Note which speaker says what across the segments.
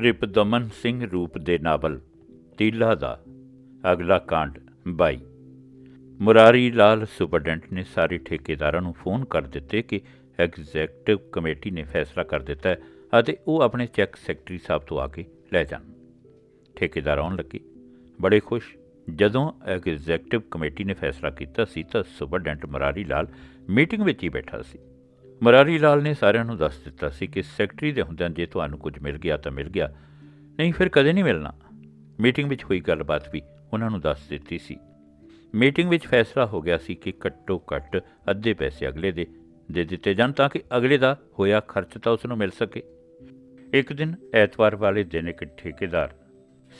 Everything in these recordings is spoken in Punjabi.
Speaker 1: ਰਿਪਦਮਨ ਸਿੰਘ ਰੂਪ ਦੇ ਨਾਵਲ, ਤੀਲਾ ਦਾ, ਅਗਲਾ ਕਾਂਡ 22 ਮੁਰਾਰੀ ਲਾਲ ਸੁਪਰਡੈਂਟ ਨੇ ਸਾਰੇ ਠੇਕੇਦਾਰਾਂ ਨੂੰ ਫੋਨ ਕਰ ਦਿੱਤੇ ਕਿ ਐਗਜ਼ੈਕਟਿਵ ਕਮੇਟੀ ਨੇ ਫੈਸਲਾ ਕਰ ਦਿੱਤਾ ਅਤੇ ਉਹ ਆਪਣੇ ਚੈੱਕ ਸੈਕਟਰੀ ਸਾਹਿਬ ਤੋਂ ਆ ਕੇ ਲੈ ਜਾਣ। ਠੇਕੇਦਾਰ ਆਉਣ ਲੱਗੇ। ਬੜੇ ਖੁਸ਼। ਜਦੋਂ ਐਗਜ਼ੈਕਟਿਵ ਕਮੇਟੀ ਨੇ ਫੈਸਲਾ ਕੀਤਾ ਸੀ ਤਾਂ ਸੁਪਰਡੈਂਟ ਮੁਰਾਰੀ ਲਾਲ ਮੀਟਿੰਗ ਵਿੱਚ ਹੀ ਬੈਠਾ ਸੀ। ਮੁਰਾਰੀ ਲਾਲ ਨੇ ਸਾਰਿਆਂ ਨੂੰ ਦੱਸ ਦਿੱਤਾ ਸੀ ਕਿ ਸੈਕਟਰੀ ਦੇ ਹੁੰਦਿਆਂ ਜੇ ਤੁਹਾਨੂੰ ਕੁਝ ਮਿਲ ਗਿਆ ਤਾਂ ਮਿਲ ਗਿਆ, ਨਹੀਂ ਫਿਰ ਕਦੇ ਨਹੀਂ ਮਿਲਣਾ। ਮੀਟਿੰਗ ਵਿੱਚ ਹੋਈ ਗੱਲਬਾਤ ਵੀ ਉਹਨਾਂ ਨੂੰ ਦੱਸ ਦਿੱਤੀ ਸੀ। ਮੀਟਿੰਗ ਵਿੱਚ ਫੈਸਲਾ ਹੋ ਗਿਆ ਸੀ ਕਿ ਘੱਟੋ ਘੱਟ ਅੱਧੇ ਪੈਸੇ ਅਗਲੇ ਦੇ ਦੇ ਦਿੱਤੇ ਜਾਣ ਤਾਂ ਕਿ ਅਗਲੇ ਦਾ ਹੋਇਆ ਖਰਚ ਤਾਂ ਉਸ ਨੂੰ ਮਿਲ ਸਕੇ। ਇੱਕ ਦਿਨ ਐਤਵਾਰ ਵਾਲੇ ਦਿਨ ਇੱਕ ਠੇਕੇਦਾਰ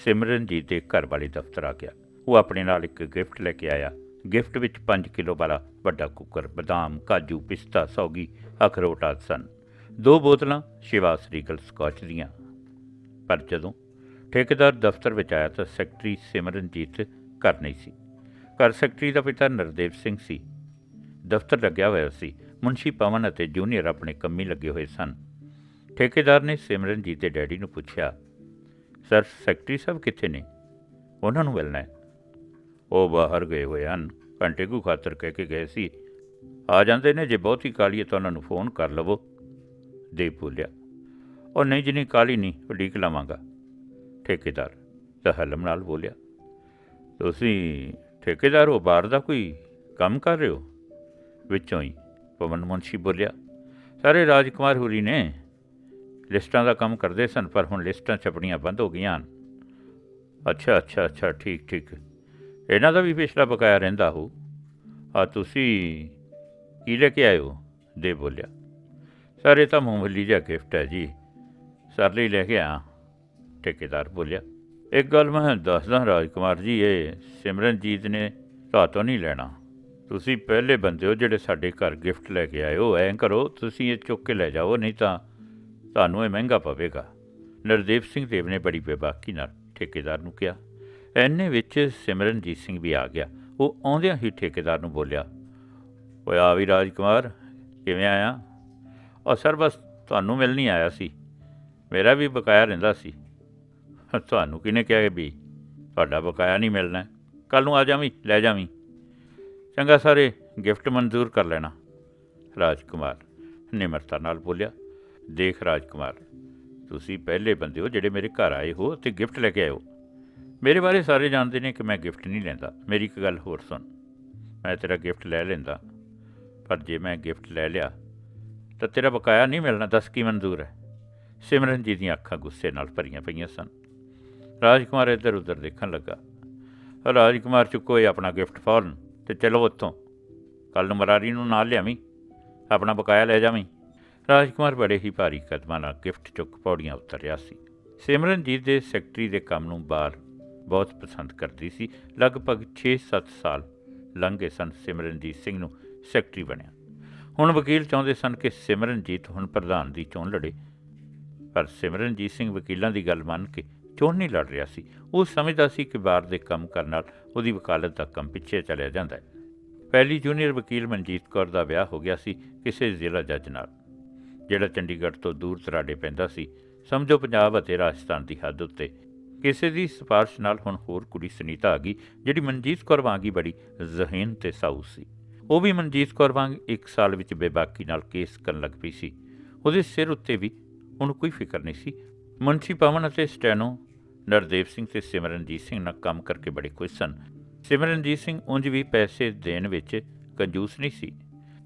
Speaker 1: ਸਿਮਰਨਜੀਤ ਦੇ ਘਰ ਵਾਲੇ ਦਫ਼ਤਰ ਆ ਗਿਆ। ਉਹ ਆਪਣੇ ਨਾਲ ਇੱਕ ਗਿਫਟ ਲੈ ਕੇ ਆਇਆ। ਗਿਫਟ ਵਿੱਚ 5 ਕਿਲੋ ਵਾਲਾ ਵੱਡਾ ਕੁੱਕਰ, ਬਦਾਮ, ਕਾਜੂ, ਪਿਸਤਾ, ਸੌਗੀ ਅਖਰੋਟ ਆਦਿ ਸਨ। ਦੋ ਬੋਤਲਾਂ ਸ਼ਿਵਾ ਰੀਗਲ ਸਕਾਚ ਦੀਆਂ। ਪਰ ਜਦੋਂ ਠੇਕੇਦਾਰ ਦਫ਼ਤਰ ਵਿੱਚ ਆਇਆ ਤਾਂ ਸੈਕਟਰੀ ਸਿਮਰਨਜੀਤ ਘਰ ਨਹੀਂ ਸੀ। ਘਰ ਸੈਕਟਰੀ ਦਾ ਪਿਤਾ ਨਰਦੇਵ ਸਿੰਘ ਸੀ। ਦਫ਼ਤਰ ਲੱਗਿਆ ਹੋਇਆ ਸੀ। ਮੁੰਸ਼ੀ ਪਵਨ ਅਤੇ ਜੂਨੀਅਰ ਆਪਣੇ ਕੰਮੀ ਲੱਗੇ ਹੋਏ ਸਨ। ਠੇਕੇਦਾਰ ਨੇ ਸਿਮਰਨਜੀਤ ਦੇ ਡੈਡੀ ਨੂੰ ਪੁੱਛਿਆ, ਸਰ, ਸੈਕਟਰੀ ਸਾਹਿਬ ਕਿੱਥੇ ਨੇ? ਉਹਨਾਂ ਨੂੰ ਮਿਲਣਾ ਹੈ? ਉਹ ਬਾਹਰ ਗਏ ਹੋਏ ਹਨ। ਘੰਟੇ ਕੁ ਖਾਤਰ ਕਹਿ ਕੇ ਗਏ ਸੀ, ਆ ਜਾਂਦੇ ਨੇ, ਜੇ ਬਹੁਤੀ ਕਾਲੀ ਹੈ ਤਾਂ ਉਹਨਾਂ ਨੂੰ ਫੋਨ ਕਰ ਲਵੋ। ਦੇ ਬੋਲਿਆ, ਉਹ ਨਹੀਂ ਜਿੰਨੀ ਕਾਲੀ ਨਹੀਂ ਉਡੀਕ ਲਾਵਾਂਗਾ। ਠੇਕੇਦਾਰ ਤਾਂ ਹਲਮ ਨਾਲ ਬੋਲਿਆ, ਤੁਸੀਂ ਠੇਕੇਦਾਰ ਹੋ, ਬਾਹਰ ਦਾ ਕੋਈ ਕੰਮ ਕਰ ਰਹੇ ਹੋ? ਵਿੱਚੋਂ ਹੀ ਪਵਨ ਮੁੰਸ਼ੀ ਬੋਲਿਆ, ਸਾਰੇ ਰਾਜਕੁਮਾਰ ਹੁਰੀ ਨੇ। ਲਿਸਟਾਂ ਦਾ ਕੰਮ ਕਰਦੇ ਸਨ, ਪਰ ਹੁਣ ਲਿਸਟਾਂ ਛਪਣੀਆਂ ਬੰਦ ਹੋ ਗਈਆਂ ਹਨ। ਅੱਛਾ ਅੱਛਾ ਅੱਛਾ, ਠੀਕ ਠੀਕ। ਇਹਨਾਂ ਦਾ ਵੀ ਪਿਛਲਾ ਬਕਾਇਆ ਰਹਿੰਦਾ ਹੋ। ਆ ਤੁਸੀਂ ਕੀ ਲੈ ਕੇ ਆਏ ਹੋ ਦੇ ਬੋਲਿਆ। ਸਰ, ਇਹ ਤਾਂ ਮੂੰਗਫਲੀ ਜਿਹਾ ਗਿਫਟ ਹੈ ਜੀ। ਸਰ ਲਈ ਲੈ ਕੇ ਆ। ਠੇਕੇਦਾਰ ਬੋਲਿਆ। ਇੱਕ ਗੱਲ ਮੈਂ ਦੱਸਦਾ ਰਾਜਕੁਮਾਰ ਜੀ, ਇਹ ਸਿਮਰਨਜੀਤ ਨੇ ਤੁਹਾਤੋਂ ਨਹੀਂ ਲੈਣਾ। ਤੁਸੀਂ ਪਹਿਲੇ ਬੰਦੇ ਹੋ ਜਿਹੜੇ ਸਾਡੇ ਘਰ ਗਿਫਟ ਲੈ ਕੇ ਆਏ ਹੋ। ਐਂ ਕਰੋ, ਤੁਸੀਂ ਇਹ ਚੁੱਕ ਕੇ ਲੈ ਜਾਓ, ਨਹੀਂ ਤਾਂ ਤੁਹਾਨੂੰ ਇਹ ਮਹਿੰਗਾ ਪਵੇਗਾ। ਨਰਦੇਵ ਸਿੰਘ ਦੇਵ ਨੇ ਬੜੀ ਬੇਬਾਕੀ ਨਾਲ ਠੇਕੇਦਾਰ ਨੂੰ ਕਿਹਾ। ਐਨੇ ਵਿੱਚ ਸਿਮਰਨਜੀਤ ਸਿੰਘ ਵੀ ਆ ਗਿਆ। ਉਹ ਆਉਂਦਿਆਂ ਹੀ ਠੇਕੇਦਾਰ ਨੂੰ ਬੋਲਿਆ, ਓਏ ਆ ਵੀ ਰਾਜਕੁਮਾਰ, ਕਿਵੇਂ ਆਇਆ? ਉਹ ਸਰ ਬਸ ਤੁਹਾਨੂੰ ਮਿਲਣ ਨਹੀਂ ਆਇਆ ਸੀ। ਮੇਰਾ ਵੀ ਬਕਾਇਆ ਰਹਿੰਦਾ ਸੀ। ਤੁਹਾਨੂੰ ਕਿਹਨੇ ਕਿਹਾ ਵੀ ਤੁਹਾਡਾ ਬਕਾਇਆ ਨਹੀਂ ਮਿਲਣਾ? ਕੱਲ ਨੂੰ ਆ ਜਾਵੀਂ, ਲੈ ਜਾਵੀਂ। ਚੰਗਾ ਸਾਰੇ, ਗਿਫਟ ਮਨਜ਼ੂਰ ਕਰ ਲੈਣਾ। ਰਾਜਕੁਮਾਰ ਨਿਮਰਤਾ ਨਾਲ ਬੋਲਿਆ, ਦੇਖ ਰਾਜਕੁਮਾਰ, ਤੁਸੀਂ ਪਹਿਲੇ ਬੰਦੇ ਹੋ ਜਿਹੜੇ ਮੇਰੇ ਘਰ ਆਏ ਹੋ ਤੇ ਗਿਫਟ ਲੈ ਕੇ ਆਏ ਹੋ। ਮੇਰੇ ਬਾਰੇ ਸਾਰੇ ਜਾਣਦੇ ਨੇ ਕਿ ਮੈਂ ਗਿਫਟ ਨਹੀਂ ਲੈਂਦਾ। ਮੇਰੀ ਇੱਕ ਗੱਲ ਹੋਰ ਸੁਣ। ਮੈਂ ਤੇਰਾ ਗਿਫਟ ਲੈ ਲੈਂਦਾ। ਪਰ ਜੇ ਮੈਂ ਗਿਫਟ ਲੈ ਲਿਆ, ਤਾਂ ਤੇਰਾ ਬਕਾਇਆ ਨਹੀਂ ਮਿਲਣਾ। ਦੱਸ ਕੀ ਮਨਜ਼ੂਰ ਹੈ? ਸਿਮਰਨ ਜੀ ਦੀਆਂ ਅੱਖਾਂ ਗੁੱਸੇ ਨਾਲ ਭਰੀਆਂ ਪਈਆਂ ਸਨ। ਰਾਜਕੁਮਾਰ ਇੱਧਰ ਉੱਧਰ ਦੇਖਣ ਲੱਗਾ। ਰਾਜਕੁਮਾਰ, ਚੁੱਕੋ ਇਹ ਆਪਣਾ ਗਿਫਟ ਫੌਰਨ ਤੇ ਚਲੋ ਉੱਥੋਂ। ਕੱਲ ਨੂੰ ਮਰਾਰੀ ਨੂੰ ਨਾਲ ਲਿਆਵੀਂ। ਆਪਣਾ ਬਕਾਇਆ ਲੈ ਜਾਵੀਂ। ਰਾਜਕੁਮਾਰ ਬੜੇ ਹੀ ਭਾਰੀ ਕਦਮਾਂ ਨਾਲ ਗਿਫਟ ਚੁੱਕ ਪੌੜੀਆਂ ਉਤਰ ਰਿਹਾ ਸੀ। ਸਿਮਰਨਜੀਤ ਦੇ ਸੈਕਟਰੀ ਦੇ ਕੰਮ ਨੂੰ ਬਾਹਰ ਬਹੁਤ ਪਸੰਦ ਕਰਦੀ ਸੀ। ਲਗਭਗ 6-7 ਸਾਲ ਲੰਘੇ ਸਨ ਸਿਮਰਨਜੀਤ ਸਿੰਘ ਨੂੰ ਸੈਕਟਰੀ ਬਣਿਆ। ਹੁਣ ਵਕੀਲ ਚਾਹੁੰਦੇ ਸਨ ਕਿ ਸਿਮਰਨਜੀਤ ਹੁਣ ਪ੍ਰਧਾਨ ਦੀ ਚੋਣ ਲੜੇ। ਪਰ ਸਿਮਰਨਜੀਤ ਸਿੰਘ ਵਕੀਲਾਂ ਦੀ ਗੱਲ ਮੰਨ ਕੇ ਚੋਣ ਨਹੀਂ ਲੜ ਰਿਹਾ ਸੀ। ਉਹ ਸਮਝਦਾ ਸੀ ਕਿ ਬਾਹਰ ਦੇ ਕੰਮ ਕਰਨ ਨਾਲ ਉਹਦੀ ਵਕਾਲਤ ਦਾ ਕੰਮ ਪਿੱਛੇ ਚਲਿਆ ਜਾਂਦਾ ਹੈ। ਪਹਿਲੀ ਜੂਨੀਅਰ ਵਕੀਲ ਮਨਜੀਤ ਕੌਰ ਦਾ ਵਿਆਹ ਹੋ ਗਿਆ ਸੀ ਕਿਸੇ ਜ਼ਿਲ੍ਹਾ ਜੱਜ ਨਾਲ। ਜਿਹੜਾ ਚੰਡੀਗੜ੍ਹ ਤੋਂ ਦੂਰ ਤਰਾਡੇ ਪੈਂਦਾ ਸੀ। ਸਮਝੋ ਪੰਜਾਬ ਅਤੇ ਰਾਜਸਥਾਨ ਦੀ ਹੱਦ ਉੱਤੇ ਕਿਸੇ ਦੀ ਸਿਫਾਰਿਸ਼ ਨਾਲ ਹੁਣ ਹੋਰ ਕੁੜੀ ਸੁਨੀਤਾ ਆ ਗਈ, ਜਿਹੜੀ ਮਨਜੀਤ ਕੌਰ ਵਾਂਗੀ ਬੜੀ ਜ਼ਹੀਨ ਤੇ ਸਾਊ ਸੀ। ਉਹ ਵੀ ਮਨਜੀਤ ਕੌਰ ਵਾਂਗ ਇੱਕ ਸਾਲ ਵਿੱਚ ਬੇਬਾਕੀ ਨਾਲ ਕੇਸ ਕਰਨ ਲੱਗ ਪਈ ਸੀ। ਉਹਦੇ ਸਿਰ ਉੱਤੇ ਵੀ ਉਹਨੂੰ ਕੋਈ ਫਿਕਰ ਨਹੀਂ ਸੀ। ਮੁੰਸ਼ੀ ਪਵਨ ਅਤੇ ਸਟੈਨੋ ਨਰਦੇਵ ਸਿੰਘ ਤੇ ਸਿਮਰਨਜੀਤ ਸਿੰਘ ਨਾਲ ਕੰਮ ਕਰਕੇ ਬੜੇ ਖੁਸ਼ ਸਨ। ਸਿਮਰਨਜੀਤ ਸਿੰਘ ਉਂਝ ਵੀ ਪੈਸੇ ਦੇਣ ਵਿੱਚ ਕੰਜੂਸ ਨਹੀਂ ਸੀ।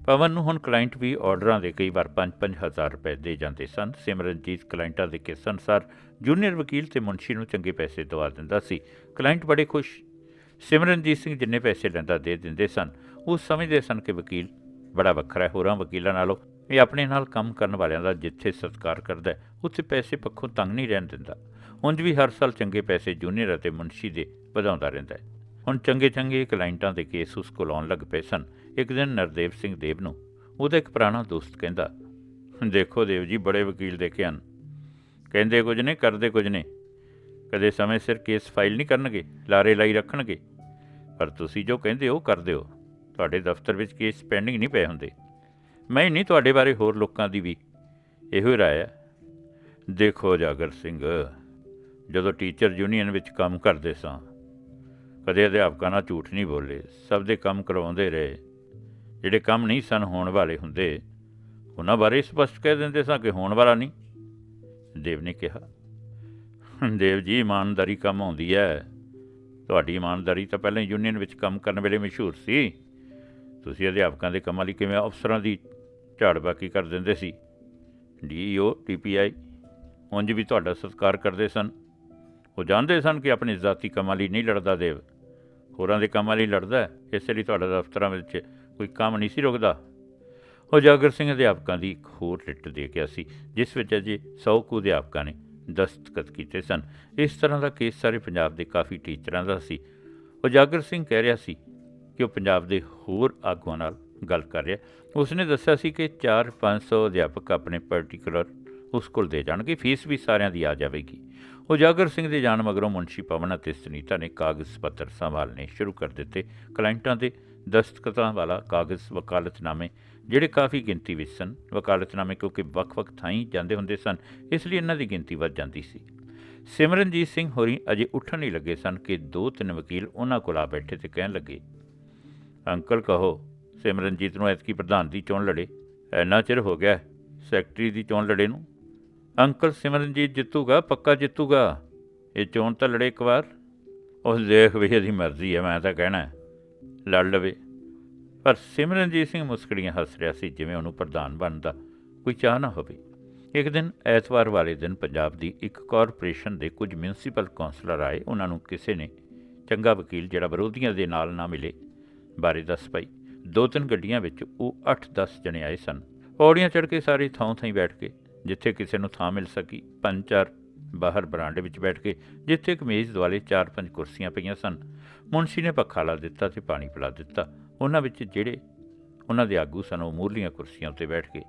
Speaker 1: ਪਵਨ ਨੂੰ ਹੁਣ ਕਲਾਇੰਟ ਵੀ ਆਰਡਰਾਂ ਦੇ ਕਈ ਵਾਰ 5-5 ਹਜ਼ਾਰ ਰੁਪਏ ਦੇ ਜਾਂਦੇ ਸਨ। ਸਿਮਰਨਜੀਤ ਕਲਾਇੰਟਾਂ ਦੇ ਕਿਸ ਅਨੁਸਾਰ ਜੂਨੀਅਰ ਵਕੀਲ ਤੇ ਮੁਨਸ਼ੀ ਨੂੰ ਚੰਗੇ ਪੈਸੇ ਦਵਾ ਦਿੰਦਾ ਸੀ। ਕਲਾਇੰਟ ਬੜੇ ਖੁਸ਼। ਸਿਮਰਨਜੀਤ ਸਿੰਘ ਜਿੰਨੇ ਪੈਸੇ ਲੈਂਦਾ ਦੇ ਦਿੰਦੇ ਸਨ। ਉਹ ਸਮਝਦੇ ਸਨ ਕਿ ਵਕੀਲ ਬੜਾ ਵੱਖਰਾ ਹੈ। ਹੋਰਾਂ ਵਕੀਲਾਂ ਨਾਲੋਂ ਇਹ ਆਪਣੇ ਨਾਲ ਕੰਮ ਕਰਨ ਵਾਲਿਆਂ ਦਾ ਜਿੱਥੇ ਸਤਿਕਾਰ ਕਰਦਾ ਹੈ, ਉੱਥੇ ਪੈਸੇ ਪੱਖੋਂ ਤੰਗ ਨਹੀਂ ਰਹਿਣ ਦਿੰਦਾ। ਉਂਝ ਵੀ ਹਰ ਸਾਲ ਚੰਗੇ ਪੈਸੇ ਜੂਨੀਅਰ ਅਤੇ ਮੁਨਸ਼ੀ ਦੇ ਵਧਾਉਂਦਾ ਰਹਿੰਦਾ ਹੈ। ਹੁਣ ਚੰਗੇ ਚੰਗੇ ਕਲਾਇੰਟਾਂ ਦੇ ਕੇਸ ਉਸ ਕੋਲ ਆਉਣ ਲੱਗ ਪਏ ਸਨ। ਇੱਕ ਦਿਨ ਨਰਦੇਵ ਸਿੰਘ ਦੇਵ ਨੂੰ ਉਹਦਾ ਇੱਕ ਪੁਰਾਣਾ ਦੋਸਤ ਕਹਿੰਦਾ, ਦੇਖੋ ਦੇਵ ਜੀ, ਬੜੇ ਵਕੀਲ ਦੇਖੇ ਹਨ। ਕਹਿੰਦੇ ਕੁਝ ਨਹੀਂ ਕਰਦੇ ਕੁਝ ਨਹੀਂ ਕਦੇ ਸਮੇਂ ਸਿਰ ਕੇਸ ਫਾਈਲ ਨਹੀਂ ਕਰਨਗੇ, ਲਾਰੇ ਲਾਈ ਰੱਖਣਗੇ। ਪਰ ਤੁਸੀਂ ਜੋ ਕਹਿੰਦੇ ਹੋ, ਕਰਦੇ ਹੋ। ਤੁਹਾਡੇ ਦਫ਼ਤਰ ਵਿੱਚ ਕੇਸ ਪੈਂਡਿੰਗ ਨਹੀਂ ਪਏ ਹੁੰਦੇ। ਮੈਂ ਹੀ ਨਹੀਂ ਤੁਹਾਡੇ ਬਾਰੇ ਹੋਰ ਲੋਕਾਂ ਦੀ ਵੀ ਇਹੋ ਹੀ ਰਾਏ ਹੈ। ਦੇਖੋ ਜਾਗਰ ਸਿੰਘ, ਜਦੋਂ ਟੀਚਰ ਯੂਨੀਅਨ ਵਿੱਚ ਕੰਮ ਕਰਦੇ ਸਾਂ, ਕਦੇ ਅਧਿਆਪਕਾਂ ਨਾਲ ਝੂਠ ਨਹੀਂ ਬੋਲੇ, ਸਭ ਦੇ ਕੰਮ ਕਰਵਾਉਂਦੇ ਰਹੇ। ਜਿਹੜੇ ਕੰਮ ਨਹੀਂ ਸਨ ਹੋਣ ਵਾਲੇ ਹੁੰਦੇ, ਉਹਨਾਂ ਬਾਰੇ ਸਪਸ਼ਟ ਕਹਿ ਦਿੰਦੇ ਸਾਂ ਕਿ ਹੋਣ ਵਾਲਾ ਨਹੀਂ। ਦੇਵ ਨੇ ਕਿਹਾ, ਦੇਵ ਜੀ, ਇਮਾਨਦਾਰੀ ਕੰਮ ਆਉਂਦੀ ਹੈ ਤੁਹਾਡੀ ਇਮਾਨਦਾਰੀ ਤਾਂ ਪਹਿਲਾਂ ਯੂਨੀਅਨ ਵਿੱਚ ਕੰਮ ਕਰਨ ਵੇਲੇ ਮਸ਼ਹੂਰ ਸੀ। ਤੁਸੀਂ ਅਧਿਆਪਕਾਂ ਦੇ ਕੰਮਾਂ ਲਈ ਕਿਵੇਂ ਅਫਸਰਾਂ ਦੀ ਝਾੜਬਾਕੀ ਕਰ ਦਿੰਦੇ ਸੀ? ਡੀਓ ਟੀਪੀਆਈ ਉਂਝ ਵੀ ਤੁਹਾਡਾ ਸਤਿਕਾਰ ਕਰਦੇ ਸਨ। ਉਹ ਜਾਣਦੇ ਸਨ ਕਿ ਆਪਣੇ ਜ਼ਾਤੀ ਕੰਮਾਂ ਲਈ ਨਹੀਂ ਲੜਦਾ ਦੇਵ। ਹੋਰਾਂ ਦੇ ਕੰਮਾਂ ਲਈ ਲੜਦਾ ਹੈ ਇਸੇ ਲਈ ਤੁਹਾਡਾ ਦਫ਼ਤਰਾਂ ਵਿੱਚ ਕੋਈ ਕੰਮ ਨਹੀਂ ਸੀ ਰੁਕਦਾ। ਉਜਾਗਰ ਸਿੰਘ ਅਧਿਆਪਕਾਂ ਦੀ ਇੱਕ ਹੋਰ ਰਿਟ ਦੇ ਗਿਆ ਸੀ, ਜਿਸ ਵਿੱਚ ਅਜੇ 100 ਕੁ ਅਧਿਆਪਕਾਂ ਨੇ ਦਸਤਖਤ ਕੀਤੇ ਸਨ। ਇਸ ਤਰ੍ਹਾਂ ਦਾ ਕੇਸ ਸਾਰੇ ਪੰਜਾਬ ਦੇ ਕਾਫੀ ਟੀਚਰਾਂ ਦਾ ਸੀ। ਉਜਾਗਰ ਸਿੰਘ ਕਹਿ ਰਿਹਾ ਸੀ ਕਿ ਉਹ ਪੰਜਾਬ ਦੇ ਹੋਰ ਆਗੂਆਂ ਨਾਲ ਗੱਲ ਕਰ ਰਿਹਾ। ਉਸਨੇ ਦੱਸਿਆ ਸੀ ਕਿ 4-500 ਅਧਿਆਪਕ ਆਪਣੇ ਪਾਰਟਿਕੂਲਰ ਉਸ ਕੋਲ ਦੇ ਜਾਣਗੇ, ਫੀਸ ਵੀ ਸਾਰਿਆਂ ਦੀ ਆ ਜਾਵੇਗੀ। ਉਜਾਗਰ ਸਿੰਘ ਦੇ ਜਾਣ ਮਗਰੋਂ ਮੁੰਸ਼ੀ ਪਵਨ ਅਤੇ ਸੁਨੀਤਾ ਨੇ ਕਾਗਜ਼ ਪੱਤਰ ਸੰਭਾਲਣੇ ਸ਼ੁਰੂ ਕਰ ਦਿੱਤੇ। ਕਲਾਇੰਟਾਂ ਦੇ ਦਸਤਖਤਾਂ ਵਾਲਾ ਕਾਗਜ਼ ਵਕਾਲਤਨਾਮੇ, ਜਿਹੜੇ ਕਾਫੀ ਗਿਣਤੀ ਵਿੱਚ ਸਨ। ਵਕਾਲਤਨਾਮੇ ਕਿਉਂਕਿ ਵੱਖ-ਵੱਖ ਥਾਈਂ ਜਾਂਦੇ ਹੁੰਦੇ ਸਨ, ਇਸ ਲਈ ਇਹਨਾਂ ਦੀ ਗਿਣਤੀ ਵੱਧ ਜਾਂਦੀ ਸੀ। ਸਿਮਰਨਜੀਤ ਸਿੰਘ ਹੋਰੀ ਅਜੇ ਉੱਠਣ ਨਹੀਂ ਲੱਗੇ ਸਨ ਕਿ ਦੋ ਤਿੰਨ ਵਕੀਲ ਉਹਨਾਂ ਕੋਲ ਆ ਬੈਠੇ ਤੇ ਕਹਿਣ ਲੱਗੇ, ਅੰਕਲ ਕਹੋ, ਸਿਮਰਨਜੀਤ ਨੂੰ ਐਤਕੀ ਪ੍ਰਧਾਨ ਦੀ ਚੋਣ ਲੜੇ। ਇੰਨਾ ਚਿਰ ਹੋ ਗਿਆ ਸੈਕਟਰੀ ਦੀ ਚੋਣ ਲੜੇ ਨੂੰ। ਅੰਕਲ ਸਿਮਰਨਜੀਤ ਜਿੱਤੂਗਾ, ਪੱਕਾ ਜਿੱਤੂਗਾ। ਇਹ ਚੋਣ ਤਾਂ ਲੜੇ ਇੱਕ ਵਾਰ। ਉਸ ਦੇਖ ਵੀ ਇਹਦੀ ਮਰਜ਼ੀ ਹੈ, ਮੈਂ ਤਾਂ ਕਹਿਣਾ ਲੜ ਲਵੇ। ਪਰ ਸਿਮਰਨਜੀਤ ਸਿੰਘ ਮੁਸਕੜੀਆਂ ਹੱਸ ਰਿਹਾ ਸੀ, ਜਿਵੇਂ ਉਹਨੂੰ ਪ੍ਰਧਾਨ ਬਣਦਾ ਕੋਈ ਚਾਹ ਨਾ ਹੋਵੇ। ਇੱਕ ਦਿਨ, ਐਤਵਾਰ ਵਾਲੇ ਦਿਨ ਪੰਜਾਬ ਦੀ ਇੱਕ ਕਾਰਪੋਰੇਸ਼ਨ ਦੇ ਕੁਝ ਮਿਊਨਿਸਪਲ ਕੌਂਸਲਰ ਆਏ। ਉਹਨਾਂ ਨੂੰ ਕਿਸੇ ਨੇ ਚੰਗਾ ਵਕੀਲ ਜਿਹੜਾ ਵਿਰੋਧੀਆਂ ਦੇ ਨਾਲ ਨਾ ਮਿਲੇ ਬਾਰੇ ਦੱਸ ਪਾਈ। ਦੋ ਤਿੰਨ ਗੱਡੀਆਂ ਵਿੱਚ ਉਹ 8-10 ਜਣੇ ਆਏ ਸਨ। ਪੌੜੀਆਂ ਚੜ੍ਹ ਕੇ ਸਾਰੇ ਥਾਂ ਥਾਂ ਬੈਠ ਕੇ ਜਿੱਥੇ ਕਿਸੇ ਨੂੰ ਥਾਂ ਮਿਲ ਸਕੀ। ਪੰਜ ਚਾਰ ਬਾਹਰ ਬਰਾਂਡੇ ਵਿੱਚ ਬੈਠ ਕੇ ਜਿੱਥੇ ਇੱਕ ਮੇਜ਼ ਦੁਆਲੇ ਚਾਰ ਪੰਜ ਕੁਰਸੀਆਂ ਪਈਆਂ ਸਨ। ਮੁਨਸ਼ੀ ਨੇ ਪੱਖਾ ਲਾ ਦਿੱਤਾ ਤੇ ਪਾਣੀ ਪਿਲਾ ਦਿੱਤਾ। ਉਹਨਾਂ ਵਿੱਚ ਜਿਹੜੇ ਉਹਨਾਂ ਦੇ ਆਗੂ ਸਨ, ਉਹ ਮੂਰਲੀਆਂ ਕੁਰਸੀਆਂ ਉੱਤੇ ਬੈਠ ਕੇ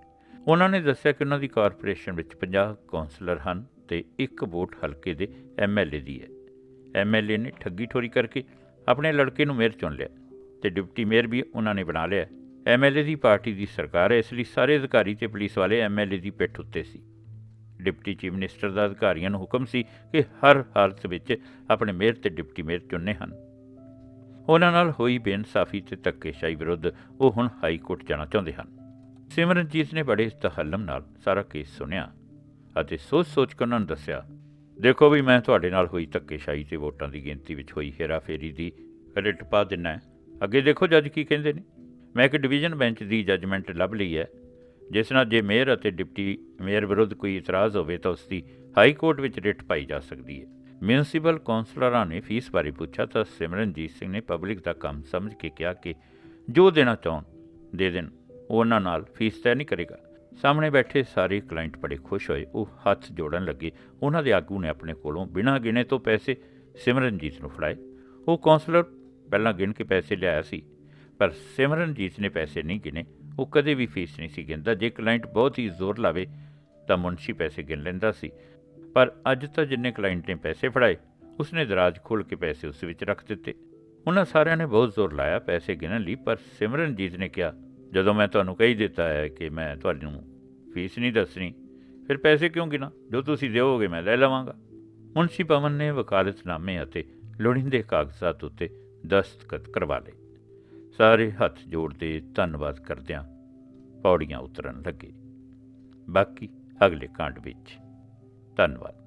Speaker 1: ਉਹਨਾਂ ਨੇ ਦੱਸਿਆ ਕਿ ਉਹਨਾਂ ਦੀ ਕਾਰਪੋਰੇਸ਼ਨ ਵਿੱਚ 50 ਕੌਂਸਲਰ ਹਨ ਤੇ ਇੱਕ ਵੋਟ ਹਲਕੇ ਦੇ ਐਮਐਲਏ ਦੀ ਹੈ। ਐਮਐਲਏ ਨੇ ਠੱਗੀ ਠੋਰੀ ਕਰਕੇ ਆਪਣੇ ਲੜਕੇ ਨੂੰ ਮੇਅਰ ਚੁਣ ਲਿਆ ਤੇ ਡਿਪਟੀ ਮੇਅਰ ਵੀ ਉਹਨਾਂ ਨੇ ਬਣਾ ਲਿਆ। ਐਮਐਲਏ ਦੀ ਪਾਰਟੀ ਦੀ ਸਰਕਾਰ ਹੈ, ਇਸ ਲਈ ਸਾਰੇ ਅਧਿਕਾਰੀ ਤੇ ਪੁਲਿਸ ਵਾਲੇ ਐਮਐਲਏ ਦੀ ਪਿੱਠ ਉੱਤੇ ਸੀ। ਡਿਪਟੀ ਚੀਫ ਮਿਨਿਸਟਰ ਦਾ ਅਧਿਕਾਰੀਆਂ ਨੂੰ ਹੁਕਮ ਸੀ ਕਿ ਹਰ ਹਾਲਤ ਵਿੱਚ ਆਪਣੇ ਮੇਅਰ ਤੇ ਡਿਪਟੀ ਮੇਅਰ ਚੁਣਨੇ ਹਨ। ਉਹਨਾਂ ਨਾਲ ਹੋਈ ਬੇਇਨਸਾਫੀ ਤੇ ਧੱਕੇਸ਼ਾਹੀ ਵਿਰੁੱਧ ਉਹ ਹੁਣ ਹਾਈ ਕੋਰਟ ਜਾਣਾ ਚਾਹੁੰਦੇ ਹਨ। ਸਿਮਰਨਜੀਤ ਨੇ ਬੜੇ ਤਹੱਲਮ ਨਾਲ ਸਾਰਾ ਕੇਸ ਸੁਣਿਆ ਅਤੇ ਸੋਚ-ਸੋਚ ਕੇ ਉਹਨਾਂ ਨੂੰ ਦੱਸਿਆ, ਦੇਖੋ ਵੀ ਮੈਂ ਤੁਹਾਡੇ ਨਾਲ ਹੋਈ ਧੱਕੇਸ਼ਾਹੀ ਤੇ ਵੋਟਾਂ ਦੀ ਗਿਣਤੀ ਵਿੱਚ ਹੋਈ ਹੇਰਾਫੇਰੀ ਦੀ ਰਿਟ ਪਾ ਦਿੰਨਾ ਅੱਗੇ ਦੇਖੋ ਜੱਜ ਕੀ ਕਹਿੰਦੇ ਨੇ। ਮੈਂ ਇੱਕ ਡਿਵੀਜ਼ਨ ਬੈਂਚ ਦੀ ਜੱਜਮੈਂਟ ਲੱਭ ਲਈ ਹੈ। ਜਿਸ ਨਾਲ ਜੇ ਮੇਅਰ ਅਤੇ ਡਿਪਟੀ ਮੇਅਰ ਵਿਰੁੱਧ ਕੋਈ ਇਤਰਾਜ਼ ਹੋਵੇ ਤਾਂ ਉਸ ਦੀ ਹਾਈ ਕੋਰਟ ਵਿੱਚ ਰਿਟ ਪਾਈ ਜਾ ਸਕਦੀ ਹੈ। ਮਿਊਨਿਸਪਲ ਕੌਂਸਲਰਾਂ ਨੇ ਫੀਸ ਬਾਰੇ ਪੁੱਛਿਆ ਤਾਂ ਸਿਮਰਨਜੀਤ ਸਿੰਘ ਨੇ ਪਬਲਿਕ ਦਾ ਕੰਮ ਸਮਝ ਕੇ ਕਿਹਾ ਕਿ ਜੋ ਦੇਣਾ ਚਾਹਣ, ਦੇ ਦੇਣ। ਉਹ ਉਹਨਾਂ ਨਾਲ ਫੀਸ ਤੈਅ ਨਹੀਂ ਕਰੇਗਾ। ਸਾਹਮਣੇ ਬੈਠੇ ਸਾਰੇ ਕਲਾਇੰਟ ਬੜੇ ਖੁਸ਼ ਹੋਏ। ਉਹ ਹੱਥ ਜੋੜਨ ਲੱਗੇ। ਉਹਨਾਂ ਦੇ ਆਗੂ ਨੇ ਆਪਣੇ ਕੋਲੋਂ ਬਿਨਾਂ ਗਿਣੇ ਤੋਂ ਪੈਸੇ ਸਿਮਰਨਜੀਤ ਨੂੰ ਫੜਾਏ। ਉਹ ਕੌਂਸਲਰ ਪਹਿਲਾਂ ਗਿਣ ਕੇ ਪੈਸੇ ਲਿਆਇਆ ਸੀ, ਪਰ ਸਿਮਰਨਜੀਤ ਨੇ ਪੈਸੇ ਨਹੀਂ ਗਿਣੇ। ਉਹ ਕਦੇ ਵੀ ਫੀਸ ਨਹੀਂ ਸੀ ਗਿਣਦਾ। ਜੇ ਕਲਾਇੰਟ ਬਹੁਤ ਹੀ ਜ਼ੋਰ ਲਾਵੇ ਤਾਂ ਮੁਨਸ਼ੀ ਪੈਸੇ ਗਿਣ ਲੈਂਦਾ ਸੀ। ਪਰ ਅੱਜ ਤਾਂ ਜਿੰਨੇ ਕਲਾਇੰਟ ਨੇ ਪੈਸੇ ਫੜਾਏ, ਉਸਨੇ ਦਰਾਜ ਖੋਲ੍ਹ ਕੇ ਪੈਸੇ ਉਸ ਵਿੱਚ ਰੱਖ ਦਿੱਤੇ। ਉਹਨਾਂ ਸਾਰਿਆਂ ਨੇ ਬਹੁਤ ਜ਼ੋਰ ਲਾਇਆ ਪੈਸੇ ਗਿਣਨ ਲਈ, ਪਰ ਸਿਮਰਨਜੀਤ ਨੇ ਕਿਹਾ, ਜਦੋਂ ਮੈਂ ਤੁਹਾਨੂੰ ਕਹੀ ਦਿੱਤਾ ਹੈ ਕਿ ਮੈਂ ਤੁਹਾਨੂੰ ਫੀਸ ਨਹੀਂ ਦੱਸਣੀ, ਫਿਰ ਪੈਸੇ ਕਿਉਂ ਗਿਣਾ? ਜੋ ਤੁਸੀਂ ਦਿਓਗੇ ਮੈਂ ਲੈ ਲਵਾਂਗਾ। ਮੁਨਸ਼ੀ ਪਵਨ ਨੇ ਵਕਾਲਤਨਾਮੇ ਅਤੇ ਲੋੜੀਂਦੇ ਕਾਗਜ਼ਾਤ ਉੱਤੇ ਦਸਤਖਤ ਕਰਵਾ ਲਏ। ਸਾਰੇ ਹੱਥ ਜੋੜਦੇ ਧੰਨਵਾਦ ਕਰਦਿਆਂ ਪੌੜੀਆਂ ਉਤਰਨ ਲੱਗੇ। ਬਾਕੀ ਅਗਲੇ ਕਾਂਡ ਵਿੱਚ ਧੰਨਵਾਦ।